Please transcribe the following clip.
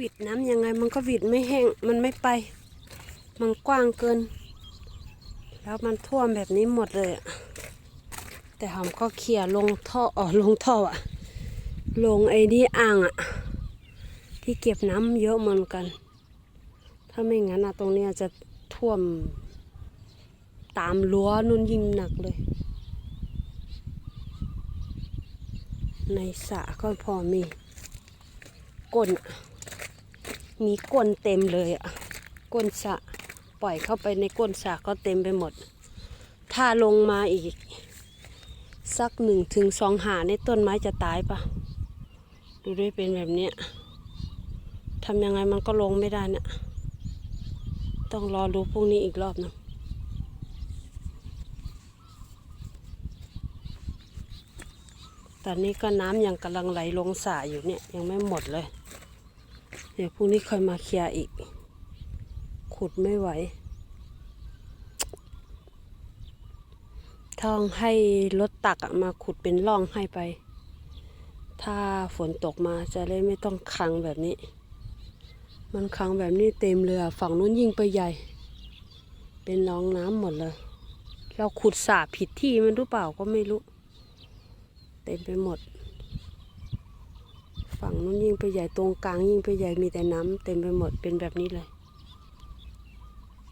หวิดน้ำยังไงมันก็หวิดไม่แห้ง มันไม่ไป มันกว้างเกิน แล้วมันท่วมแบบนี้หมดเลยอะแต่หอมก็เคลียร์ลงท่ออ๋อลงท่ออะลงไอ้นี่อ่างอะที่เก็บน้ำเยอะเหมือนกัน ถ้าไม่งั้นอะตรงเนี้ยจะท่วม ตามรั้วนุ่นยิ่งหนักเลย ในสระก็พอมีก้น มีก้นเต็มเลยอะก้นสะปล่อยเข้าไปในก้นสะก็เต็มไปหมด ถ้าลงมาอีก สักหนึ่งถึงสองหาในต้นไม้จะตายปะดูด้วยเป็นแบบเนี้ยทำยังไงมันก็ลงไม่ได้นะต้องรอดูพรุ่งนี้อีกรอบหนึงตอนนี้ก็น้ำยังกำลังไหลลงสระอยู่เนี่ยยังไม่หมดเลย เดี๋ยวพรุ่งนี้ค่อยมาเคลียร์อีก ขุดไม่ไหวต้องให้รถตักมาขุดเป็นร่องให้ไป ถ้าฝนตกมาจะได้ไม่ต้องคังแบบนี้ มันคังแบบนี้เต็มเลยอฝั่งนู้นยิ่งไปใหญ่ เป็นน้องน้ำหมดเลย เราขุดสระผิดที่มันรือเปล่าก็ไม่รู้ เต็มไปหมด ฝั่งนู้นยิ่งไปใหญ่ตรงกลางยิ่งไปใหญ่มีแต่น้ำเต็มไปหมดเป็นแบบนี้เลย